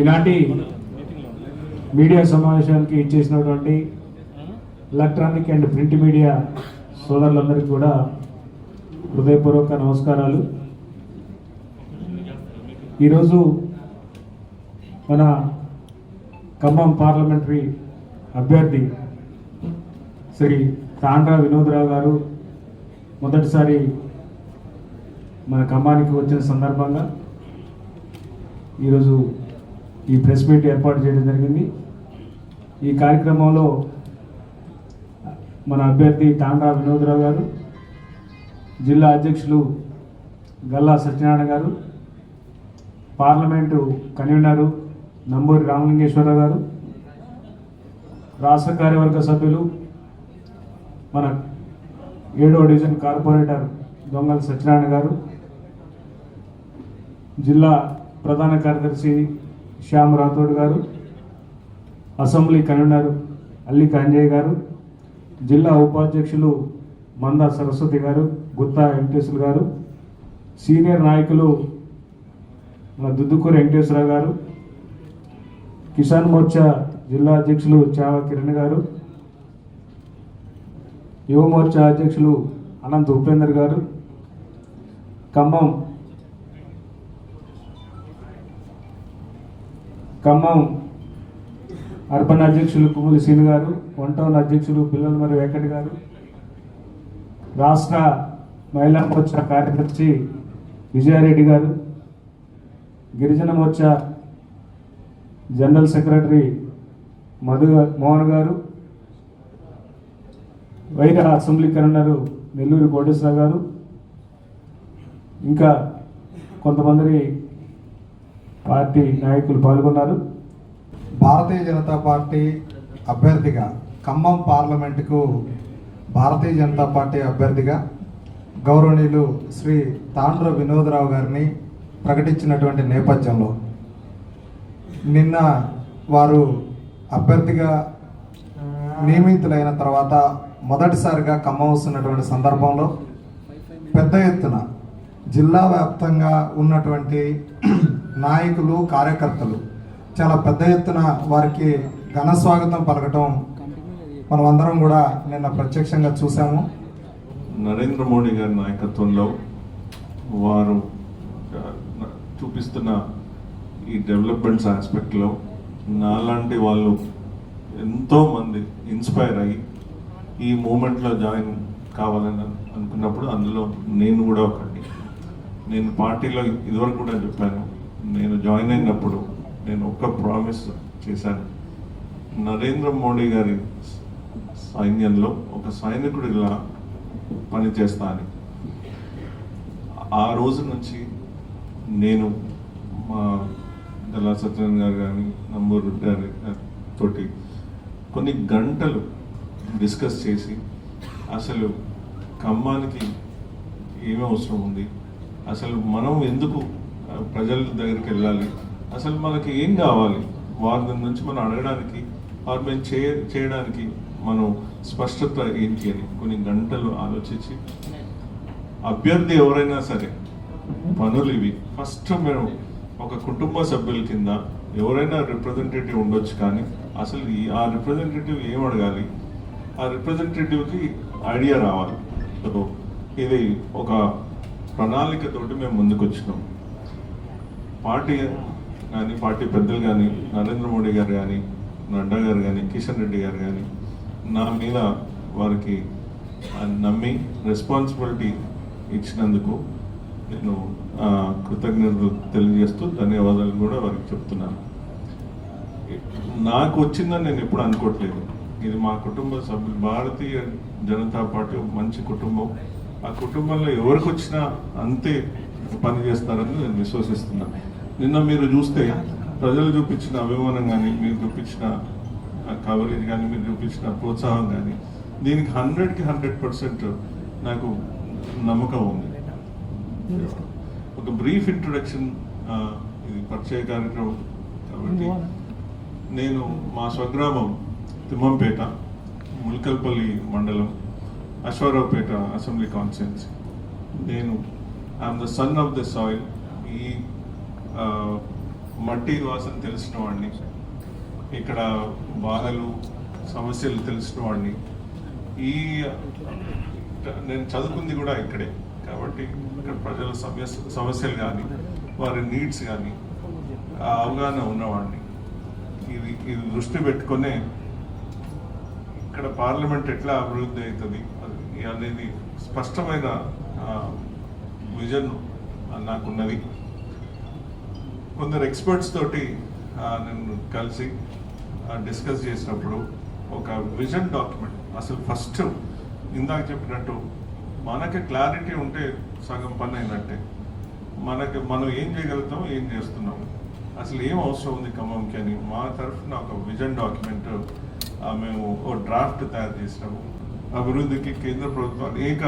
ఇలాంటి మీడియా సమావేశానికి ఇచ్చేసినటువంటి ఎలక్ట్రానిక్ అండ్ ప్రింట్ మీడియా సోదరులందరికీ కూడా హృదయపూర్వక నమస్కారాలు. ఈరోజు మన ఖమ్మం పార్లమెంటరీ అభ్యర్థి శ్రీ తాండ్రా వినోద్రావు గారు మొదటిసారి మన ఖమ్మానికి వచ్చిన సందర్భంగా ఈరోజు ఈ ప్రెస్ మీట్ ఏర్పాటు చేయడం జరిగింది. ఈ కార్యక్రమంలో మన అభ్యర్థి తాండ్రా వినోద్రావు గారు జిల్లా అధ్యక్షులు గల్లా సత్యనారాయణ గారు పార్లమెంటు కన్వీనరు నంబూరి రామలింగేశ్వరరావు గారు రాష్ట్ర కార్యవర్గ సభ్యులు మన ఏడో డివిజన్ కార్పొరేటర్ దొంగల సత్యనారాయణ గారు జిల్లా ప్రధాన కార్యదర్శి శ్యామ్ రాథోడ్ గారు అసెంబ్లీ కన్వీనర్ అల్లి కాంజయ్య గారు జిల్లా ఉపాధ్యక్షులు మంద సరస్వతి గారు గుత్తా వెంకటేశ్వర గారు సీనియర్ నాయకులు మా దుద్దుకూరి వెంకటేశ్వరరావు గారు కిసాన్ మోర్చా జిల్లా అధ్యక్షులు చావ కిరణ్ గారు యువ మోర్చా అధ్యక్షులు అనంత్ ఉపేందర్ గారు ఖమ్మం ఖమ్మం అర్బన్ అధ్యక్షులు కుములి సీను గారు వన్ టౌన్ అధ్యక్షులు పిల్లల మరి వెంకట్ గారు రాష్ట్ర మహిళా మోర్చా కార్యదర్శి విజయారెడ్డి గారు గిరిజన Morcha general secretary Madhu Mohan garu Vyra assembly convener Nellore Koteswara garu ఇంకా కొంతమంది పార్టీ నాయకులు పాల్గొన్నారు. భారతీయ జనతా పార్టీ అభ్యర్థిగా ఖమ్మం పార్లమెంటుకు భారతీయ జనతా పార్టీ అభ్యర్థిగా గౌరవనీయులు శ్రీ తాండ్ర వినోదరావు గారిని ప్రకటించినటువంటి నేపథ్యంలో నిన్న వారు అభ్యర్థిగా నియమితులైన తర్వాత మొదటిసారిగా ఖమ్మం వస్తున్నటువంటి సందర్భంలో పెద్ద ఎత్తున జిల్లా వ్యాప్తంగా ఉన్నటువంటి నాయకులు కార్యకర్తలు. చాలా పెద్ద ఎత్తున వారికి ఘన స్వాగతం పలకటం మనం అందరం కూడా నిన్న ప్రత్యక్షంగా చూసాము నరేంద్ర మోడీ గారి నాయకత్వంలో వారు చూపిస్తున్న ఈ డెవలప్మెంట్స్ ఆస్పెక్ట్లో నాలాంటి వాళ్ళు ఎంతోమంది ఇన్స్పైర్ అయ్యి ఈ మూమెంట్లో జాయిన్ కావాలని అనుకున్నప్పుడు అందులో నేను కూడా ఒకటి నేను పార్టీలో ఇదివరకు కూడా చెప్పాను నేను జాయిన్ అయినప్పుడు నేను ఒక్క ప్రామిస్ చేశాను. నరేంద్ర మోడీ గారి సైన్యంలో ఒక సైనికుడు ఇలా పనిచేస్తా అని. ఆ రోజు నుంచి నేను మా దళా సత్యనారాయణ గారు కానీ నంబూరు గారి తోటి కొన్ని గంటలు డిస్కస్ చేసి అసలు ఖమ్మానికి ఏమి అవసరం ఉంది? అసలు మనం ఎందుకు ప్రజల దగ్గరికి వెళ్ళాలి. అసలు మనకి ఏం కావాలి? వారి నుంచి మనం అడగడానికి వారు మేము చే చేయడానికి మనం స్పష్టత ఏంటి అని కొన్ని గంటలు ఆలోచించి అభ్యర్థి ఎవరైనా సరే పనులు ఇవి. ఫస్ట్ మేము ఒక కుటుంబ సభ్యుల కింద ఎవరైనా రిప్రజెంటేటివ్ ఉండొచ్చు కానీ అసలు ఈ ఆ రిప్రజెంటేటివ్ ఏం అడగాలి? ఆ రిప్రజెంటేటివ్కి ఐడియా రావాలి. సో ఇది ఒక ప్రణాళికతోటి మేము ముందుకు వచ్చినాం పార్టీ కానీ పార్టీ పెద్దలు కానీ నరేంద్ర మోడీ గారు కానీ నడ్డా గారు కానీ కిషన్ రెడ్డి గారు కానీ నా మీద వారికి నమ్మి రెస్పాన్సిబిలిటీ ఇచ్చినందుకు నేను కృతజ్ఞతలు తెలియజేస్తూ ధన్యవాదాలు కూడా వారికి చెప్తున్నాను. నాకు వచ్చిందని నేను ఎప్పుడు అనుకోవట్లేదు ఇది మా కుటుంబ సభ్యులు భారతీయ జనతా పార్టీ మంచి కుటుంబం. ఆ కుటుంబంలో ఎవరికి వచ్చినా అంతే పని చేస్తారని నేను విశ్వసిస్తున్నాను. నిన్న మీరు చూస్తే ప్రజలు చూపించిన అభిమానం కానీ మీరు చూపించిన కవరేజ్ కానీ మీరు చూపించిన ప్రోత్సాహం కానీ దీనికి హండ్రెడ్కి హండ్రెడ్ పర్సెంట్ నాకు నమ్మకం ఉంది. ఒక బ్రీఫ్ ఇంట్రొడక్షన్ ఇది పరిచయ కార్యక్రమం కాబట్టి నేను మా స్వగ్రామం తిమ్మంపేట ముల్కల్పల్లి మండలం అశ్వారావుపేట అసెంబ్లీ కాన్స్టిట్యున్సీ. నేను I am the son of the soil ఈ మట్టి వాసన తెలిసిన వాడిని ఇక్కడ బాధలు సమస్యలు తెలిసిన వాడిని. ఈ నేను చదువుకుంది కూడా ఇక్కడే. కాబట్టి ఇక్కడ ప్రజల సమస్య సమస్యలు కానీ వారి నీడ్స్ కానీ అవగాహన ఉన్నవాడిని. ఇది ఇది దృష్టి పెట్టుకునే ఇక్కడ పార్లమెంట్ ఎట్లా అభివృద్ధి అవుతుంది అది అనేది స్పష్టమైన విజన్ నాకున్నది కొందరు ఎక్స్పర్ట్స్ తోటి నేను కలిసి డిస్కస్ చేసినప్పుడు ఒక విజన్ డాక్యుమెంట్ అసలు ఫస్ట్ ఇందాక చెప్పినట్టు మనకి క్లారిటీ ఉంటే సగం పని అయినట్టే. మనకి మనం ఏం చేయగలుగుతాం ఏం చేస్తున్నాం. అసలు ఏం అవసరం ఉంది ఖమ్మంకి అని మా తరఫున ఒక విజన్ డాక్యుమెంట్ మేము ఓ డ్రాఫ్ట్ తయారు చేసినాము. అభివృద్ధికి కేంద్ర ప్రభుత్వం అనేక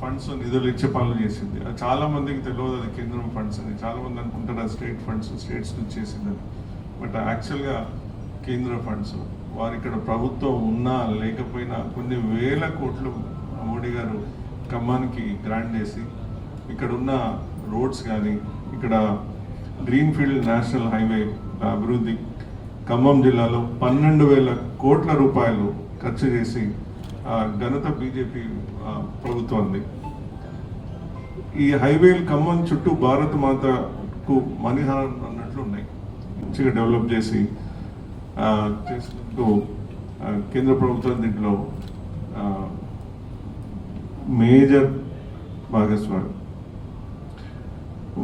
ఫండ్స్ నిధులు ఇచ్చే పనులు చేసింది. అది చాలా మందికి తెలియదు అది కేంద్రం ఫండ్స్ అని. చాలా మంది అనుకుంటారు అది స్టేట్ ఫండ్స్ స్టేట్స్ నుంచి చేసిందని బట్ యాక్చువల్గా కేంద్ర ఫండ్స్ వారు ఇక్కడ ప్రభుత్వం ఉన్నా లేకపోయినా కొన్ని వేల కోట్లు మోడీ గారు ఖమ్మానికి గ్రాంట్ చేసి ఇక్కడ ఉన్న రోడ్స్ కానీ ఇక్కడ గ్రీన్ ఫీల్డ్ నేషనల్ హైవే అభివృద్ధి ఖమ్మం జిల్లాలో పన్నెండు వేల కోట్ల రూపాయలు ఖర్చు చేసి ఘనత బీజేపీ ప్రభుత్వంది ఈ హైవేలు ఖమ్మం చుట్టూ భారత మాతకు మణిహారం అన్నట్లు ఉన్నాయి. మంచిగా డెవలప్ చేసి చేసినట్టు కేంద్ర ప్రభుత్వం దీంట్లో మేజర్ భాగస్వామి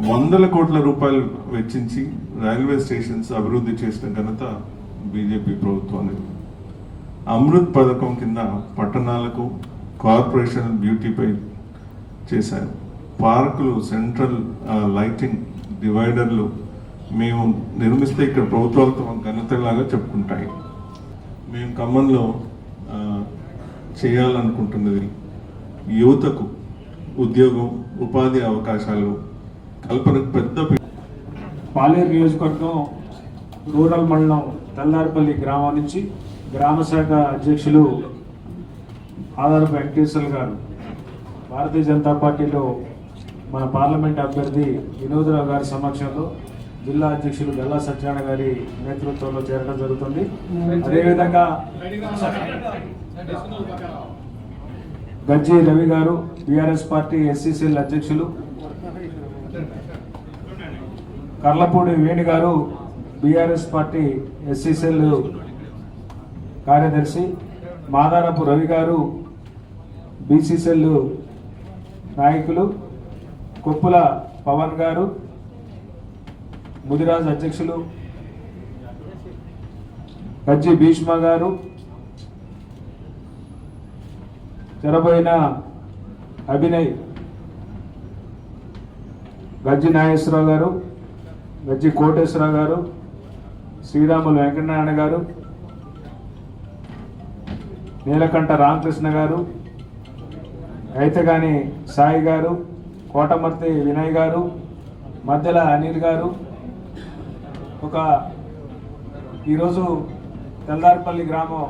వందల కోట్ల రూపాయలు వెచ్చించి రైల్వే స్టేషన్స్ అభివృద్ధి చేసిన ఘనత బీజేపీ ప్రభుత్వానికి. అమృత్ పథకం కింద పట్టణాలకు కార్పొరేషన్ బ్యూటీపై చేశారు. పార్కులు సెంట్రల్ లైటింగ్ డివైడర్లు మేము నిర్మిస్తే ఇక్కడ ప్రభుత్వాలు తమ ఘనతలాగా చెప్పుకుంటాయి. మేము ఖమ్మంలో చేయాలనుకుంటున్నది యువతకు ఉద్యోగం ఉపాధి అవకాశాలు కల్పనకు పెద్ద పాలేరు నియోజకవర్గం రూరల్ మండలం తెల్లారిపల్లి గ్రామం నుంచి గ్రామ శాఖ అధ్యక్షులు ఆధారపు వెంకటేశ్వర గారు భారతీయ జనతా పార్టీలో మన పార్లమెంట్ అభ్యర్థి వినోదరావు గారి సమక్షంలో జిల్లా అధ్యక్షులు గల్లా సత్యనారాయణ గారి నేతృత్వంలో చేరడం జరుగుతుంది. అదేవిధంగా గజ్జి రవి గారు బీఆర్ఎస్ పార్టీ ఎస్సీసీఎల్ అధ్యక్షులు కర్లపూడి వేణు గారు బీఆర్ఎస్ పార్టీ ఎస్సీసీఎల్ కార్యదర్శి మాదారపు రవి గారు బీసీసీఎల్ నాయకులు కొప్పుల పవన్ గారు ముదిరాజ్ అధ్యక్షులు గజ్జి భీష్మ గారు తెరబోయిన అభినయ్ గజ్జి నాగేశ్వరరావు గారు గజ్జి కోటేశ్వరరావు గారు శ్రీరాములు వెంకటనారాయణ గారు నీలకంఠ రామకృష్ణ గారు అయితగాని సాయి గారు కోటమర్తి వినయ్ గారు మధ్యల అనిల్ గారు. ఒక ఈరోజు తెల్లారిపల్లి గ్రామం